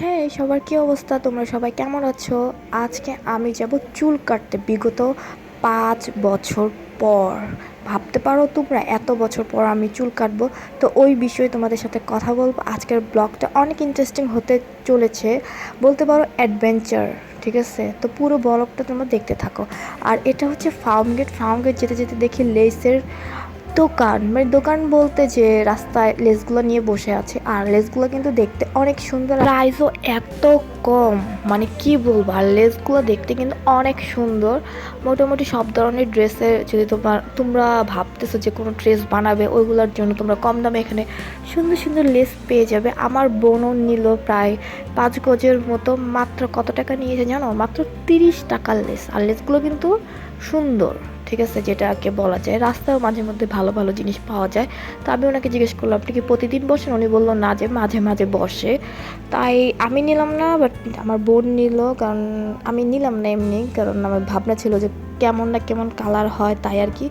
হ্যাঁ সবার কি অবস্থা? তোমরা সবাই কেমন আছো? আজকে আমি যাব চুল কাটতে বিগত পাঁচ বছর পর। ভাবতে পারো তোমরা, এত বছর পর আমি চুল কাটবো। তো ওই বিষয়ে তোমাদের সাথে কথা বলব। আজকের ব্লগটা অনেক ইন্টারেস্টিং হতে চলেছে। বলতে পারো অ্যাডভেঞ্চার ঠিক আছে? তো পুরো ব্লগটা তোমরা দেখতে থাকো। আর এটা হচ্ছে ফার্ম গেট ফার্ম গেট যেতে যেতে দেখি লেসের দোকান মানে দোকান বলতে যে রাস্তায় লেসগুলো নিয়ে বসে আছে, আর লেসগুলো কিন্তু দেখতে অনেক সুন্দর প্রাইসও এত কম মানে কি বলব, আর লেসগুলো দেখতে কিন্তু অনেক সুন্দর। মোটামুটি সব ধরনের ড্রেসের যদি তোমার, তোমরা ভাবতেছো যে কোনো ড্রেস বানাবে, ওইগুলোর জন্য তোমরা কম দামে এখানে সুন্দর সুন্দর লেস পেয়ে যাবে। আমার বোনও নিল প্রায় পাঁচ গজের মতো, মাত্র কত টাকা নিয়েছে জানো? মাত্র তিরিশ টাকার লেস, আর লেসগুলো কিন্তু সুন্দর। ঠিক আছে, যেটাকে বলা যায় রাস্তায় মাঝে মধ্যে ভালো ভালো জিনিস পাওয়া যায়। তো আমি ওনাকে জিজ্ঞেস করলাম, আপনি কি প্রতিদিন বসেন? উনি বলল, না যে, মাঝে মাঝে বসে। তাই আমি নিলাম না বাট আমার বোন নিল, কারণ আমি নিলাম না এমনি, কারণ আমার ভাবনা ছিল যে কেমন না কেমন কালার হয় তাই আর কি।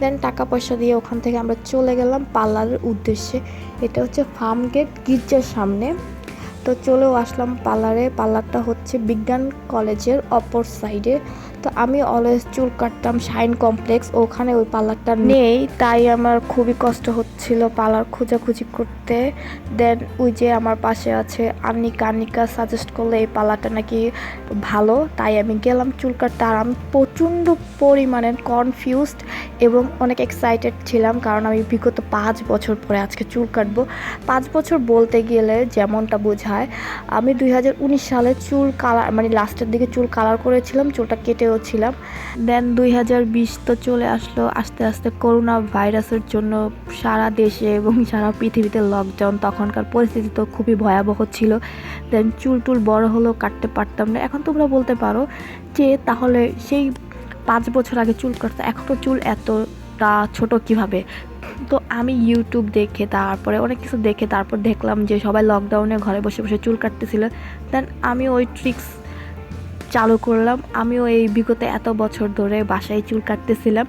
দেন টাকা পয়সা দিয়ে ওখান থেকে আমরা চলে গেলাম পার্লারের উদ্দেশ্যে। এটা হচ্ছে ফার্ম গেট, গির্জার সামনে। তো চলেও আসলাম পার্লারে। পার্লারটা হচ্ছে বিজ্ঞান কলেজের অপর সাইডে তো আমি অলওয়েজ চুল কাটতাম শাইন কমপ্লেক্স ওখানে ওই পার্লারটা নেই, তাই আমার খুবই কষ্ট হচ্ছিল পার্লার খোঁজাখুঁজি করতে। দেন ওই যে আমার পাশে আছে আনিকা আনিকা সাজেস্ট করলে এই পার্লারটা নাকি ভালো, তাই আমি গেলাম চুল কাটতে আর আমি প্রচণ্ড পরিমাণে কনফিউজড এবং অনেক এক্সাইটেড ছিলাম, কারণ আমি বিগত পাঁচ বছর পরে আজকে চুল কাটবো। পাঁচ বছর বলতে গেলে যেমনটা বোঝায়, আমি দুই হাজার উনিশ সালে চুল কালার মানে লাস্টের দিকে চুল কালার করেছিলাম, চুলটা কেটেও ছিলাম। দেন দুই হাজার বিশ তো চলে আসলো, আস্তে আস্তে করোনা ভাইরাসের জন্য সারা দেশে এবং সারা পৃথিবীতে লকডাউন তখনকার পরিস্থিতি তো খুবই ভয়াবহ ছিল। দেন চুল টুল বড় হলেও কাটতে পারতাম না। এখন তোমরা বলতে পারো যে তাহলে সেই পাঁচ বছর আগে চুল কাটতো, এখন তো চুল এতটা ছোট কীভাবে? তো আমি ইউটিউব দেখে, তারপরে অনেক কিছু দেখে, তারপর দেখলাম যে সবাই লকডাউনে ঘরে বসে বসে চুল কাটতেছিল। দেন আমি ওই ট্রিক্স চালু করলাম। আমিও এই বিগত এত বছর ধরে বাসায় চুল কাটতেছিলাম।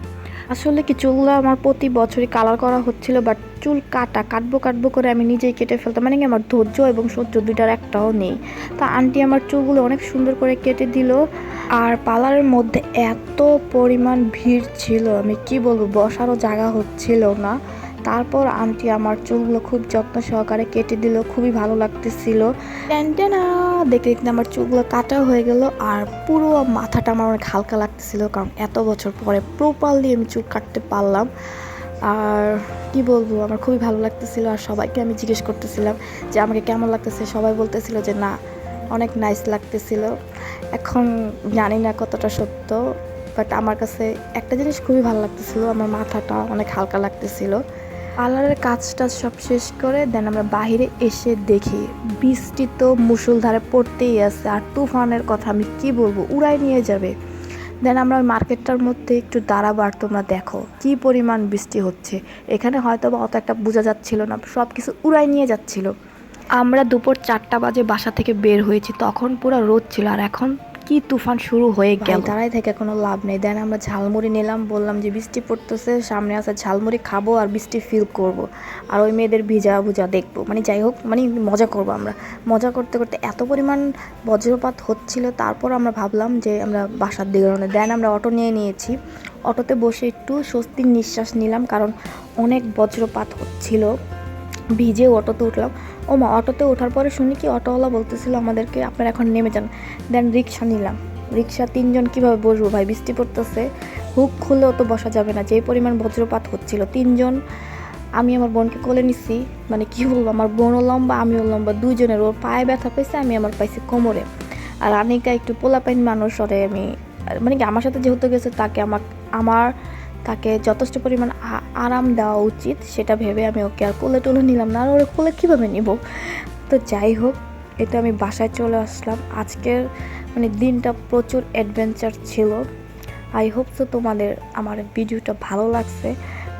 আসলে কি, চুলগুলো আমার প্রতি বছরই কালার করা হচ্ছিল বাট চুল কাটা, কাটবো কাটবো করে আমি নিজেই কেটে ফেলতাম। মানে কি, আমার ধৈর্য এবং সহ্য দুইটার একটাও নেই। তা আন্টি আমার চুলগুলো অনেক সুন্দর করে কেটে দিল। আর পার্লারের মধ্যে এত পরিমাণ ভিড় ছিল, আমি কি বলব, বসারও জায়গা হচ্ছিল না। তারপর আন্টি আমার চুলগুলো খুব যত্ন সহকারে কেটে দিল, খুবই ভালো লাগতেছিল। ট্যান্টেনা দেখতে দেখতে আমার চুলগুলো কাটা হয়ে গেল আর পুরো মাথাটা আমার অনেক হালকা লাগতেছিল কারণ এত বছর পরে প্রপারলি আমি চুল কাটতে পারলাম। আর কি বলব, আমার খুবই ভালো লাগতেছিল আর সবাইকে আমি জিজ্ঞেস করতেছিলাম যে আমাকে কেমন লাগতেছে? সবাই বলতেছিল যে না, অনেক নাইস লাগতেছিল। এখন জানি না কতটা সত্য বাট আমার কাছে একটা জিনিস খুবই ভালো লাগতেছিল, আমার মাথাটা অনেক হালকা লাগতেছিল। পার্লারের কাজ টাজ সব শেষ করে দেন আমরা বাইরে এসে দেখি। বৃষ্টি তো মুসুলধারে পড়তেই আছে আর তুফানের কথা আমি কি বলব? উড়াই নিয়ে যাবে। দেন আমরা ওই মার্কেটটার মধ্যে একটু দাঁড়াবো তোমরা দেখো কি পরিমাণ বৃষ্টি হচ্ছে। এখানে হয়তো বা অত একটা বোঝা যাচ্ছিল না সব কিছু উড়াই নিয়ে যাচ্ছিল। আমরা দুপুর চারটা বাজে বাসা থেকে বের হয়েছি, তখন পুরো রোদ ছিল আর এখন কি তুফান শুরু হয়ে গেল? দাঁড়াই থেকে কোনো লাভ নেই। দেন আমরা ঝালমুড়ি নিলাম বললাম যে বৃষ্টি পড়তেছে সামনে আছে ঝালমুড়ি খাব আর বৃষ্টি ফিল করব। আর ওই মেয়েদের ভিজা ভুজা দেখব। মানে যাই হোক মানে মজা করব আমরা। মজা করতে করতে এত পরিমাণ বজ্রপাত হচ্ছিল তারপর আমরা ভাবলাম যে আমরা বাসার দিকে রওনা দেন আমরা অটো নিয়ে নিয়েছি। অটোতে বসে একটু স্বস্তির নিঃশ্বাস নিলাম কারণ অনেক বজ্রপাত হচ্ছিল। ভিজে অটোতে উঠলাম। ও মা অটোতে ওঠার পরে শুনি কি অটোওয়ালা বলতেছিল আমাদেরকে, আপনারা এখন নেমে যান। দেন রিক্সা নিলাম। রিক্সা তিনজন কীভাবে বসবো ভাই? বৃষ্টি পড়তেছে, হুক খুললেও তো বসা যাবে না। যে পরিমাণ বজ্রপাত হচ্ছিল, তিনজন, আমি আমার বোনকে কোলে নিছি। মানে কি বলব, আমার বোনও লম্বা, আমিও লম্বা। দুইজনের ওর পায়ে ব্যথা পেয়েছে আমি আমার পাইছি কোমরে। আর আনিকা একটু পোলাপাইন মানুষ, ওরে আমি মানে কি আমার সাথে যেহেতু গেছে, তাকে আমার আমার তাকে যথেষ্ট পরিমাণ আরাম দেওয়া উচিত, সেটা ভেবে আমি ওকে আর কোলে টোলে নিলাম না। আর ওর কোলে কীভাবে নিব? তো যাই হোক এটা আমি বাসায় চলে আসলাম। আজকের মানে দিনটা প্রচুর অ্যাডভেঞ্চার ছিল। আই হোপ তো তোমাদের আমার ভিডিওটা ভালো লাগছে।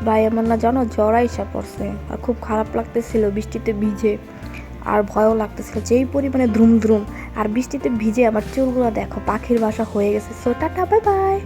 বা এমন না জানো, জ্বর আইসা পড়ছে। আর খুব খারাপ লাগতেছিল, বৃষ্টিতে ভিজে। আর ভয়ও লাগতেছিল, যেই পরিমাণে দ্রুম দ্রুম আর বৃষ্টিতে ভিজে আমার চুলগুলো দেখো, পাখির বাসা হয়ে গেছে। So tata bye bye